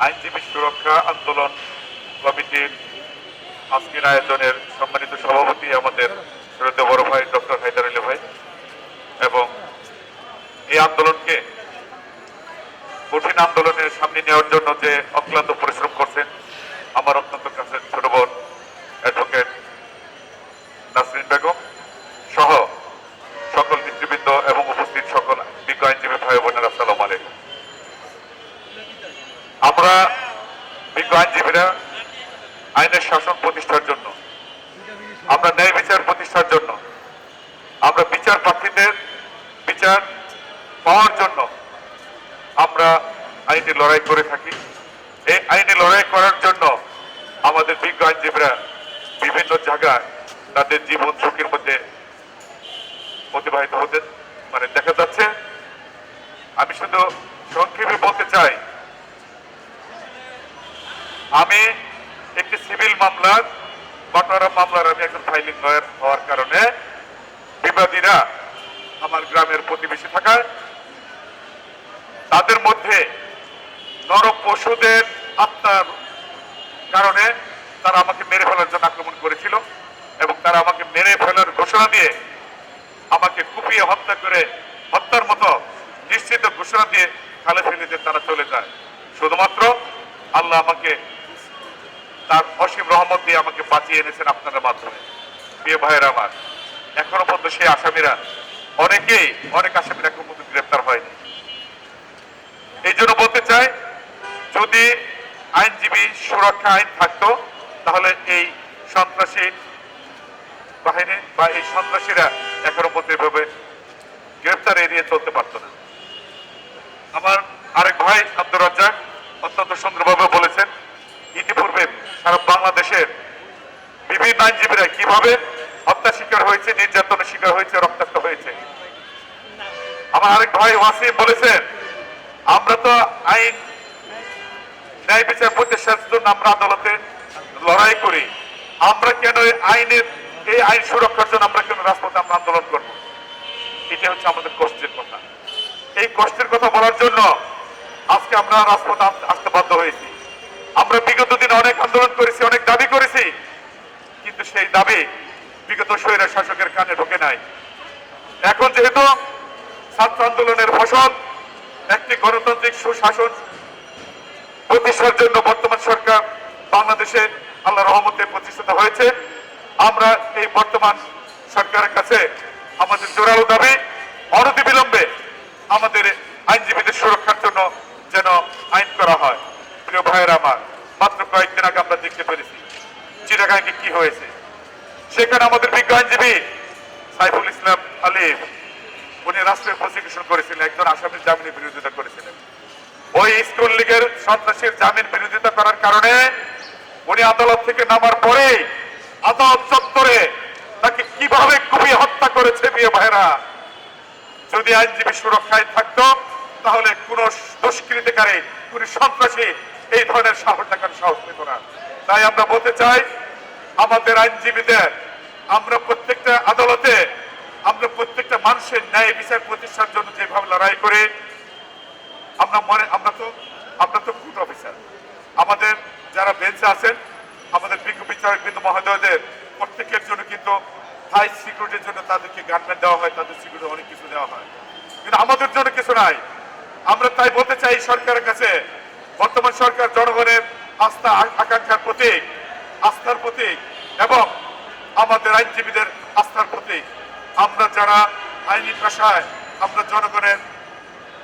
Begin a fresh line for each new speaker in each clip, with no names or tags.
আইনজীবী সুরক্ষা আন্দোলন কমিটির আজকের আয়োজনের সম্মানিত সভাপতি আমাদের শ্রদ্ধা বড় ভাই ডক্টর হায়দার আলী ভাই এবং এই আন্দোলনকে কঠিন আন্দোলনের সামনে নেওয়ার জন্য যে অক্লান্ত পরিশ্রম করছেন, আমার অত্যন্ত কাছে ছোট বোন অ্যাডভোকেট নাসরিন বেগম সহ সকল নেতৃবৃন্দ এবং উপস্থিত সকল বিজ্ঞ আইনজীবী ভাই বোনেরা আসসালামু আলাইকুম আমরা বিজ্ঞ আইনজীবীরা আইনের শাসন প্রতিষ্ঠার জন্য, আমরা ন্যায় বিচার প্রতিষ্ঠার জন্য, আমরা বিচার প্রার্থীদের বিচার পাওয়ার জন্য আমরা আইনি লড়াই করে থাকি। এই আইনি লড়াই করার জন্য আমাদের বিজ্ঞ আইনজীবীরা বিভিন্ন জায়গায় তাদের জীবন ঝুঁকির মধ্যে অতিবাহিত হতে মানে দেখা যাচ্ছে। আমি শুধু সংক্ষেপে বলতে চাই আমি একটি সিভিল মামলার বাটোয়ারা মামলার আমি একজন ফাইলিং লয়ার হওয়ার কারণে বিবাদীরা আমার গ্রামের প্রতিবেশী থাকায় তাদের মধ্যে নর পশুদের আত্মার কারণে তারা আমাকে মেরে ফেলার জন্য আক্রমণ করেছিল এবং তারা আমাকে মেরে ফেলার ঘোষণা দিয়ে আমাকে কুপিয়ে হত্যা করে হত্যার মতো নিশ্চিত ঘোষণা দিয়ে খালে ফেলে দিয়ে তারা চলে যায়। শুধুমাত্র আল্লাহ আমাকে তার অসীম রহমত দিয়ে আমাকে বাঁচিয়ে এনেছেন আপনাদের মাধ্যমে। প্রিয় ভাইয়ের আমার, এখনও পর্যন্ত সেই আসামিরা অনেকেই, অনেক আসামিরা এখন পর্যন্ত গ্রেপ্তার হয়নি। এই জন্য বলতে চাই, যদি আইনজীবী সুরক্ষা আইন থাকতো, তাহলে এই সন্ত্রাসী বাহিনী বা এই সন্ত্রাসীরা এখনও পর্যন্ত এভাবে গ্রেপ্তার এড়িয়ে চলতে পারতো না। আমার আরেক ভাই আব্দুর রাজ্জাক অত্যন্ত সুন্দরভাবে বলেছেন, ইতিপূর্বে সারা বাংলাদেশের বিভিন্ন আইনজীবীরা কীভাবে হত্যা শিকার হয়েছে, নির্যাতনের শিকার হয়েছে, রক্তাক্ত হয়েছে। আমার আরেক ভাই ওয়াসিম বলেছেন, আমরা তো আইন, ন্যায় বিচার প্রতিষ্ঠার জন্য আমরা আদালতে লড়াই করি। আমরা কেন আইনের, এই আইন সুরক্ষার জন্য আমরা কেন রাজপথে আমরা আন্দোলন করব? এটা হচ্ছে আমাদের কষ্টের কথা। এই কষ্টের কথা বলার জন্য আজকে আমরা রাজপথে আস- আসতে বাধ্য হয়েছি। আমরা বিগত আন্দোলন করেছি, অনেক দাবি করেছি, কিন্তু সেই দাবি বিগত স্বৈরা শাসকের কানে ঢোকে নাই। এখন যেহেতু ছাত্র আন্দোলনের ফসল, একটি গণতান্ত্রিক সুশাসন প্রতিষ্ঠার জন্য বর্তমান সরকার বাংলাদেশে আল্লাহ রহমতে প্রতিষ্ঠিত হয়েছে, আমরা এই বর্তমান সরকারের কাছে আমাদের জোরালো দাবি অনতি বিলম্বে আমাদের আইনজীবীদের সুরক্ষার জন্য যেন আইন করা হয় প্রিয় ভাইয়ের আমার মাত্র কয়েকদিন আগে আমরা দেখতে পেরেছি চিটাগাঙ্গে কি হয়েছে। সেখানে আমাদের বিজ্ঞ আইনজীবী সাইফুল ইসলাম আলিফ, উনি রাষ্ট্রীয় প্রসিকিউশন করেছিলেন, একজন আসামির জামিনের বিরোধিতা করেছিলেন। ওই স্কুল লীগের সন্ত্রাসীর জামিন বিরোধিতা করার কারণে উনি আদালত থেকে নামার পরে আদালত চত্বরে তাকে কীভাবে কুপিয়ে হত্যা করেছে বিয়ে ভাইরা যদি আইনজীবী সুরক্ষায় থাকতো, তাহলে কোন দুষ্কৃতিকারী, কোন সন্ত্রাসী এই ধরনের সাহস দেখার সাহস পেত না। তাই আমরা বলতে চাই আমাদের আইনজীবীদের, আমরা প্রত্যেকটা আদালতে, আমরা প্রত্যেকটা মানুষের ন্যায় বিচার প্রতিষ্ঠার জন্য যেভাবে লড়াই করি, আমরা মনে, আমরা তো আমরা তো কোর্ট অফিসার। আমাদের যারা বেঞ্চে আছেন, আমাদের বিজ্ঞ বিচারক বিন্দু মহোদয়দের প্রত্যেকের জন্য কিন্তু হাই সিকিউরিটির জন্য তাদেরকে গার্মেন্ট দেওয়া হয়, তাদের সিকিউরিটি অনেক কিছু দেওয়া হয়। কিন্তু আমাদের জন্য কিছু নাই। আমরা তাই বলতে চাই সরকারের কাছে, বর্তমান সরকার জনগণের আস্থা আকাঙ্ক্ষার প্রতীক। প্রতীক এবং আমাদের আইনজীবীদের আস্থার প্রতীক। আমরা যারা আইনি পেশায়, আমরা জনগণের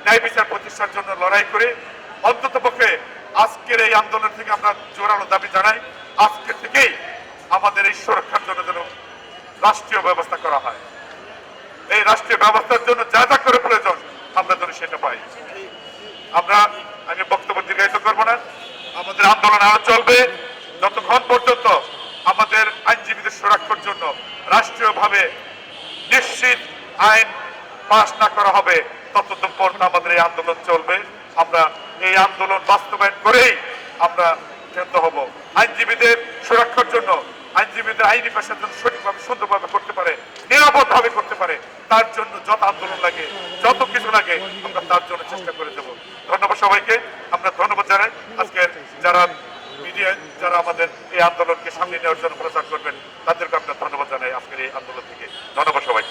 ন্যায় বিচার প্রতিষ্ঠার জন্য লড়াই করে, অন্তত পক্ষে আজকের এই আন্দোলন থেকে আমরা জোরালো দাবি জানাই, আজকে থেকেই আমাদের এই সুরক্ষার জন্য যেন রাষ্ট্রীয় ব্যবস্থা করা হয়। এই রাষ্ট্রীয় ব্যবস্থার জন্য যা যা করে প্রয়োজন, আমরা যেন সেটা পাই। আমরা, আমি বক্তব্য দীর্ঘায়িত করব না। আমাদের আন্দোলন আরও চলবে। যতক্ষণ পর্যন্ত আমাদের আইনজীবীদের সুরক্ষার জন্য রাষ্ট্রীয়ভাবে নিশ্চিত আইন পাশ না করা হবে, ততদিন পর্যন্ত আমাদের এই আন্দোলন চলবে। আমরা এই আন্দোলন বাস্তবায়ন করেই আমরা ক্ষেত্র হব। আইনজীবীদের সুরক্ষার জন্য, আইনজীবীদের আইনি পেশার জন্য সঠিকভাবে, সুন্দরভাবে করতে পারে নিরাপদ ভাবে করতে পারে, তার জন্য যত আন্দোলন লাগে, যত কিছু লাগে, আমরা তার জন্য চেষ্টা করে দেবো ধন্যবাদ সবাইকে। আমরা ধন্যবাদ জানাই। আজকে যারা মিডিয়া যারা আমাদের এই আন্দোলনকে সামনে নেওয়ার জন্য প্রচার করবেন, তাদেরকে আমরা ধন্যবাদ জানাই আজকের এই আন্দোলন থেকে। ধন্যবাদ সবাই